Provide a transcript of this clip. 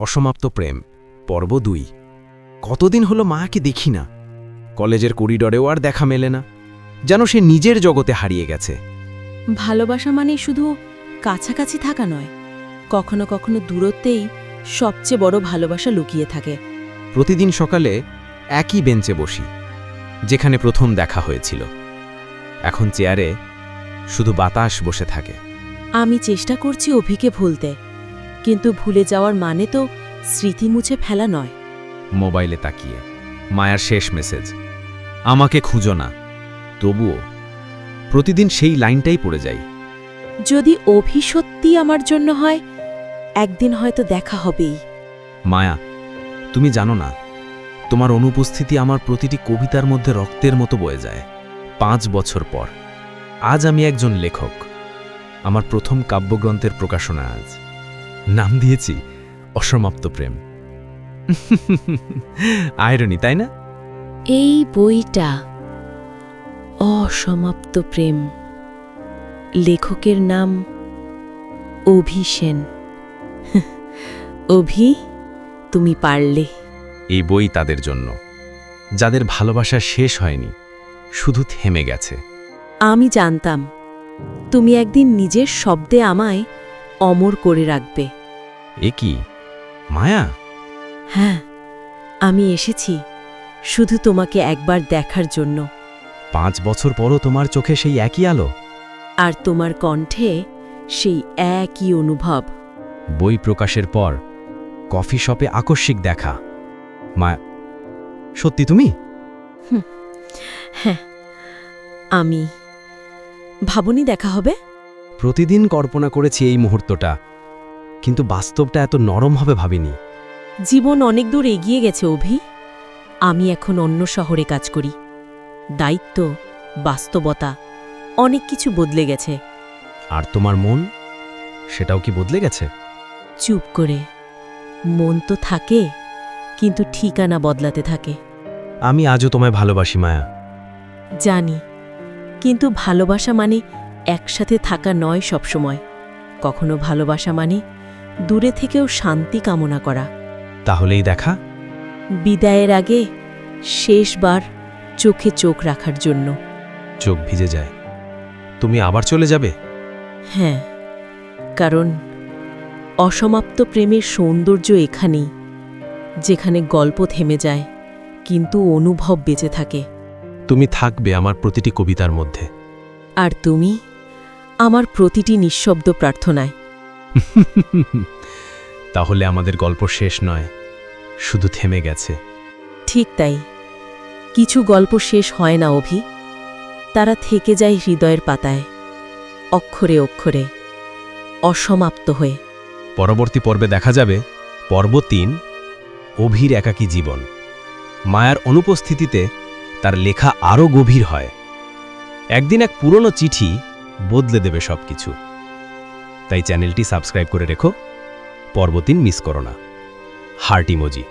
অসমাপ্ত প্রেম পর্ব দুই। কতদিন হলো মাকে দেখি না। কলেজের করিডরেও আর দেখা মেলে না। যেন সে নিজের জগতে হারিয়ে গেছে। ভালোবাসা মানে শুধু কাছাকাছি থাকা নয় কখনো কখনো দূরত্বেই সবচেয়ে বড় ভালোবাসা লুকিয়ে থাকে। প্রতিদিন সকালে একই বেঞ্চে বসি যেখানে প্রথম দেখা হয়েছিল। এখন চেয়ারে শুধু বাতাস বসে থাকে। আমি চেষ্টা করছি অভিকে ভুলতে। কিন্তু ভুলে যাওয়ার মানে তো স্মৃতি মুছে ফেলা নয়। মোবাইলে তাকিয়ে মায়ার শেষ মেসেজ আমাকে খুঁজো না। তবুও প্রতিদিন সেই লাইনটাই পড়ে যাই। যদি অভিসত্যি আমার জন্য হয় একদিন হয়তো দেখা হবেই। মায়া তুমি জানো না তোমার অনুপস্থিতি আমার প্রতিটি কবিতার মধ্যে রক্তের মতো বয়ে যায়। পাঁচ বছর পর আজ আমি একজন লেখক। আমার প্রথম কাব্যগ্রন্থের প্রকাশনা আজ। নাম দিয়েছি অসমাপ্ত প্রেম। আয়রনি তাই না? এই বইটা অসমাপ্ত প্রেম। লেখকের নাম অভি সেন। অভি তুমি পারলে। এই বই তাদের জন্য। যাদের ভালোবাসা শেষ হয়নি শুধু থেমে গেছে। আমি জানতাম তুমি একদিন নিজের শব্দে আমায় অমর করে রাখবে। এ কি? মায়া? হ্যাঁ আমি এসেছি শুধু তোমাকে একবার দেখার জন্য। পাঁচ বছর পরও তোমার চোখে সেই একই আলো? আর তোমার কণ্ঠে সেই একই অনুভব। বই প্রকাশের পর কফি শপে আকস্মিক দেখা। মা সত্যি তুমি? হ্যাঁ আমি ভাবনি দেখা হবে? প্রতিদিন কল্পনা করেছি এই মুহূর্তটা কিন্তু বাস্তবটা এত নরম হবে ভাবিনি। জীবন অনেক দূর এগিয়ে গেছে অভি। আমি এখন অন্য শহরে কাজ করি। দায়িত্ব বাস্তবতা অনেক কিছু বদলে গেছে। আর তোমার মন সেটাও কি বদলে গেছে? চুপ করে। মন তো থাকে কিন্তু ঠিকানা বদলাতে থাকে। আমি আজও তোমায় ভালোবাসি মায়া। জানি কিন্তু ভালোবাসা মানে একসাথে থাকা নয় সবসময়। কখনো ভালোবাসা মানে দূরে থেকেও শান্তি কামনা করা। তাহলেই দেখা। বিদায়ের আগে শেষবার চোখে চোখ রাখার জন্য। চোখ ভিজে যায়। তুমি আবার চলে যাবে? হ্যাঁ কারণ অসমাপ্ত প্রেমের সৌন্দর্য এখানেই যেখানে গল্প থেমে যায় কিন্তু অনুভব বেঁচে থাকে। তুমি থাকবে আমার প্রতিটি কবিতার মধ্যে। আর তুমি? আমার প্রতিটি নিঃশব্দ প্রার্থনায়। তাহলে আমাদের গল্প শেষ নয় শুধু থেমে গেছে। ঠিক তাই। কিছু গল্প শেষ হয় না অভি। তারা থেকে যায় হৃদয়ের পাতায় অক্ষরে অক্ষরে অসমাপ্ত হয়ে। পরবর্তী পর্বে দেখা যাবে পর্ব তিন অভির একাকী জীবন। মায়ার অনুপস্থিতিতে তার লেখা আরও গভীর হয়। একদিন এক পুরনো চিঠি বদলে দেবে সব কিছু তাই চ্যানেলটি সাবস্ক্রাইব করে রেখো। পর্বদিন মিস করো না। Heart emoji.